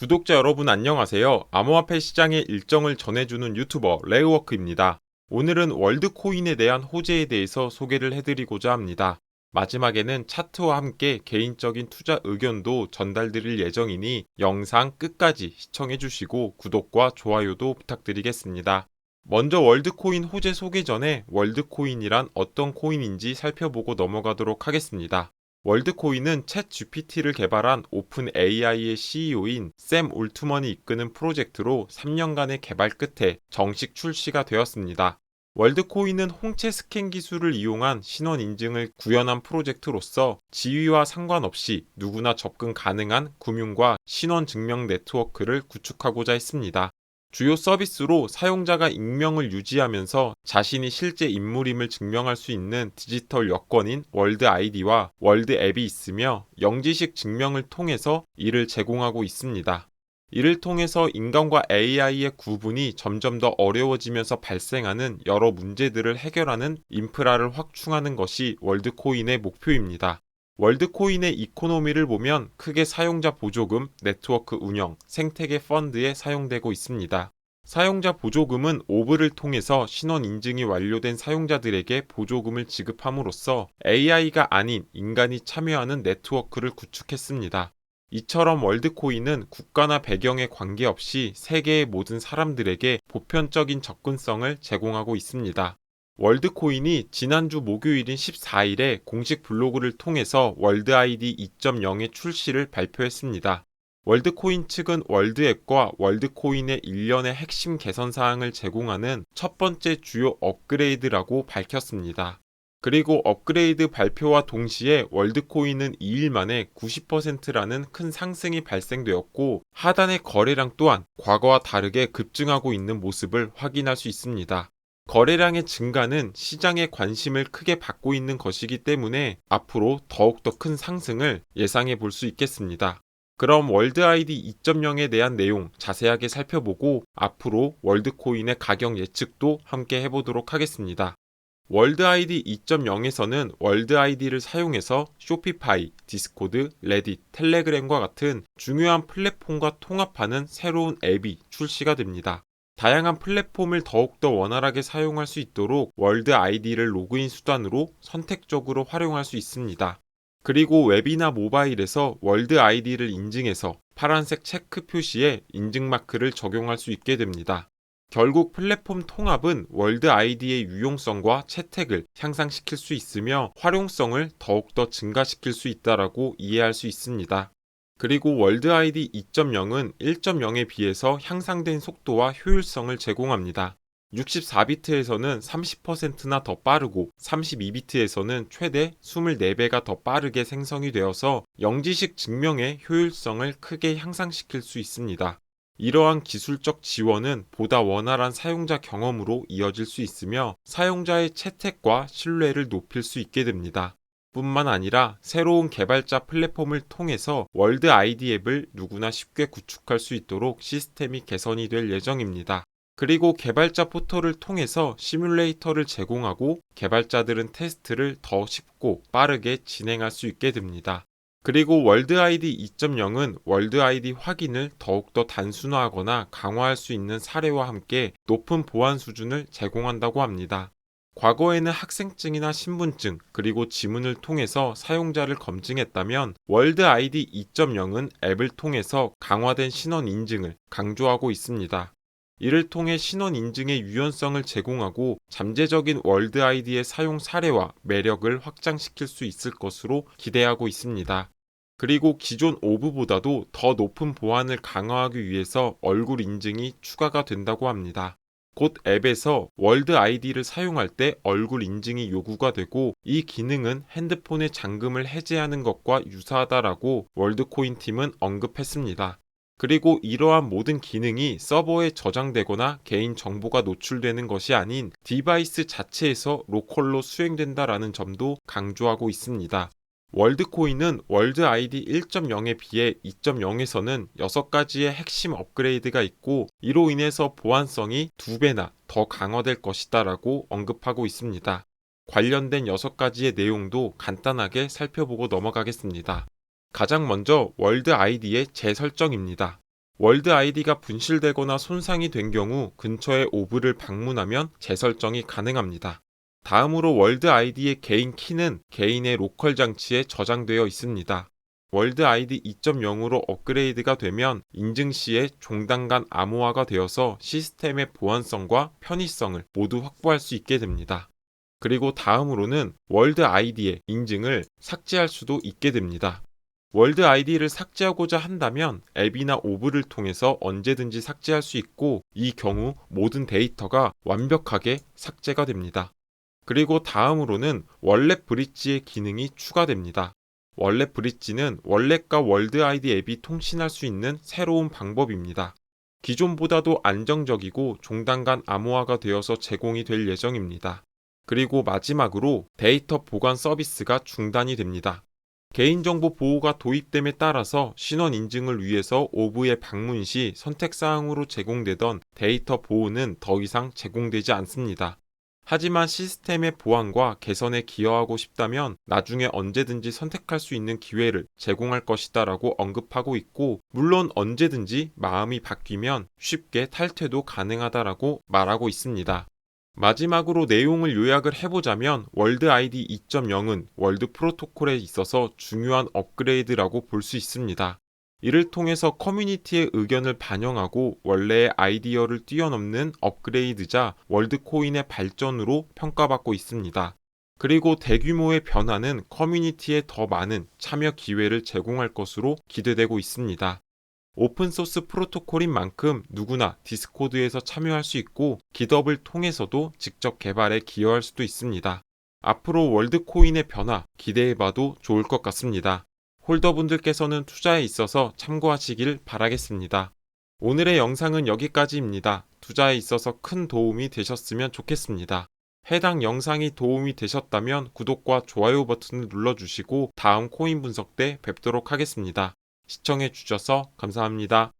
구독자 여러분 안녕하세요. 암호화폐 시장의 일정을 전해주는 유튜버 레이워크입니다. 오늘은 월드코인에 대한 호재에 대해서 소개를 해드리고자 합니다. 마지막에는 차트와 함께 개인적인 투자 의견도 전달드릴 예정이니 영상 끝까지 시청해주시고 구독과 좋아요도 부탁드리겠습니다. 먼저 월드코인 호재 소개 전에 월드코인이란 어떤 코인인지 살펴보고 넘어가도록 하겠습니다. 월드코인은 챗 GPT를 개발한 오픈 AI의 CEO인 샘 올트먼이 이끄는 프로젝트로 3년간의 개발 끝에 정식 출시가 되었습니다. 월드코인은 홍채 스캔 기술을 이용한 신원 인증을 구현한 프로젝트로서 지위와 상관없이 누구나 접근 가능한 금융과 신원 증명 네트워크를 구축하고자 했습니다. 주요 서비스로 사용자가 익명을 유지하면서 자신이 실제 인물임을 증명할 수 있는 디지털 여권인 월드 아이디와 월드 앱이 있으며 영지식 증명을 통해서 이를 제공하고 있습니다. 이를 통해서 인간과 AI의 구분이 점점 더 어려워지면서 발생하는 여러 문제들을 해결하는 인프라를 확충하는 것이 월드코인의 목표입니다. 월드코인의 이코노미를 보면 크게 사용자 보조금, 네트워크 운영, 생태계 펀드에 사용되고 있습니다. 사용자 보조금은 오브를 통해서 신원 인증이 완료된 사용자들에게 보조금을 지급함으로써 AI가 아닌 인간이 참여하는 네트워크를 구축했습니다. 이처럼 월드코인은 국가나 배경에 관계없이 세계의 모든 사람들에게 보편적인 접근성을 제공하고 있습니다. 월드코인이 지난주 목요일인 14일에 공식 블로그를 통해서 월드 아이디 2.0의 출시를 발표했습니다. 월드코인 측은 월드앱과 월드코인의 일련의 핵심 개선 사항을 제공하는 첫 번째 주요 업그레이드라고 밝혔습니다. 그리고 업그레이드 발표와 동시에 월드코인은 2일 만에 90%라는 큰 상승이 발생되었고 하단의 거래량 또한 과거와 다르게 급증하고 있는 모습을 확인할 수 있습니다. 거래량의 증가는 시장의 관심을 크게 받고 있는 것이기 때문에 앞으로 더욱더 큰 상승을 예상해 볼 수 있겠습니다. 그럼 월드 아이디 2.0에 대한 내용 자세하게 살펴보고 앞으로 월드코인의 가격 예측도 함께 해보도록 하겠습니다. 월드 아이디 2.0에서는 월드 아이디를 사용해서 쇼피파이, 디스코드, 레딧, 텔레그램과 같은 중요한 플랫폼과 통합하는 새로운 앱이 출시가 됩니다. 다양한 플랫폼을 더욱더 원활하게 사용할 수 있도록 월드 아이디를 로그인 수단으로 선택적으로 활용할 수 있습니다. 그리고 웹이나 모바일에서 월드 아이디를 인증해서 파란색 체크 표시에 인증 마크를 적용할 수 있게 됩니다. 결국 플랫폼 통합은 월드 아이디의 유용성과 채택을 향상시킬 수 있으며 활용성을 더욱더 증가시킬 수 있다라고 이해할 수 있습니다. 그리고 월드 아이디 2.0은 1.0에 비해서 향상된 속도와 효율성을 제공합니다. 64비트에서는 30%나 더 빠르고 32비트에서는 최대 24배가 더 빠르게 생성이 되어서 영지식 증명의 효율성을 크게 향상시킬 수 있습니다. 이러한 기술적 지원은 보다 원활한 사용자 경험으로 이어질 수 있으며 사용자의 채택과 신뢰를 높일 수 있게 됩니다. 뿐만 아니라 새로운 개발자 플랫폼을 통해서 월드 아이디 앱을 누구나 쉽게 구축할 수 있도록 시스템이 개선이 될 예정입니다. 그리고 개발자 포털을 통해서 시뮬레이터를 제공하고 개발자들은 테스트를 더 쉽고 빠르게 진행할 수 있게 됩니다. 그리고 월드 아이디 2.0은 월드 아이디 확인을 더욱더 단순화하거나 강화할 수 있는 사례와 함께 높은 보안 수준을 제공한다고 합니다. 과거에는 학생증이나 신분증 그리고 지문을 통해서 사용자를 검증했다면 월드 아이디 2.0은 앱을 통해서 강화된 신원 인증을 강조하고 있습니다. 이를 통해 신원 인증의 유연성을 제공하고 잠재적인 월드 아이디의 사용 사례와 매력을 확장시킬 수 있을 것으로 기대하고 있습니다. 그리고 기존 오브보다도 더 높은 보안을 강화하기 위해서 얼굴 인증이 추가가 된다고 합니다. 곧 앱에서 월드 아이디를 사용할 때 얼굴 인증이 요구가 되고 이 기능은 핸드폰의 잠금을 해제하는 것과 유사하다라고 월드코인 팀은 언급했습니다. 그리고 이러한 모든 기능이 서버에 저장되거나 개인 정보가 노출되는 것이 아닌 디바이스 자체에서 로컬로 수행된다라는 점도 강조하고 있습니다. 월드코인은 월드 아이디 1.0에 비해 2.0에서는 6가지의 핵심 업그레이드가 있고 이로 인해서 보안성이 2배나 더 강화될 것이다라고 언급하고 있습니다. 관련된 6가지의 내용도 간단하게 살펴보고 넘어가겠습니다. 가장 먼저 월드 아이디의 재설정입니다. 월드 아이디가 분실되거나 손상이 된 경우 근처의 오브를 방문하면 재설정이 가능합니다. 다음으로 월드 아이디의 개인 키는 개인의 로컬 장치에 저장되어 있습니다. 월드 아이디 2.0으로 업그레이드가 되면 인증 시에 종단 간 암호화가 되어서 시스템의 보안성과 편의성을 모두 확보할 수 있게 됩니다. 그리고 다음으로는 월드 아이디의 인증을 삭제할 수도 있게 됩니다. 월드 아이디를 삭제하고자 한다면 앱이나 오브를 통해서 언제든지 삭제할 수 있고 이 경우 모든 데이터가 완벽하게 삭제가 됩니다. 그리고 다음으로는 월렛 브릿지의 기능이 추가됩니다. 월렛 브릿지는 월렛과 월드 아이디 앱이 통신할 수 있는 새로운 방법입니다. 기존보다도 안정적이고 종단 간 암호화가 되어서 제공이 될 예정입니다. 그리고 마지막으로 데이터 보관 서비스가 중단이 됩니다. 개인정보 보호가 도입됨에 따라서 신원 인증을 위해서 오브의 방문 시 선택사항으로 제공되던 데이터 보호는 더 이상 제공되지 않습니다. 하지만 시스템의 보안과 개선에 기여하고 싶다면 나중에 언제든지 선택할 수 있는 기회를 제공할 것이다 라고 언급하고 있고, 물론 언제든지 마음이 바뀌면 쉽게 탈퇴도 가능하다라고 말하고 있습니다. 마지막으로 내용을 요약을 해보자면 월드 아이디 2.0은 월드 프로토콜에 있어서 중요한 업그레이드라고 볼 수 있습니다. 이를 통해서 커뮤니티의 의견을 반영하고 원래의 아이디어를 뛰어넘는 업그레이드자 월드코인의 발전으로 평가받고 있습니다. 그리고 대규모의 변화는 커뮤니티에 더 많은 참여 기회를 제공할 것으로 기대되고 있습니다. 오픈소스 프로토콜인 만큼 누구나 디스코드에서 참여할 수 있고 기덥을 통해서도 직접 개발에 기여할 수도 있습니다. 앞으로 월드코인의 변화 기대해봐도 좋을 것 같습니다. 홀더분들께서는 투자에 있어서 참고하시길 바라겠습니다. 오늘의 영상은 여기까지입니다. 투자에 있어서 큰 도움이 되셨으면 좋겠습니다. 해당 영상이 도움이 되셨다면 구독과 좋아요 버튼을 눌러주시고 다음 코인 분석 때 뵙도록 하겠습니다. 시청해 주셔서 감사합니다.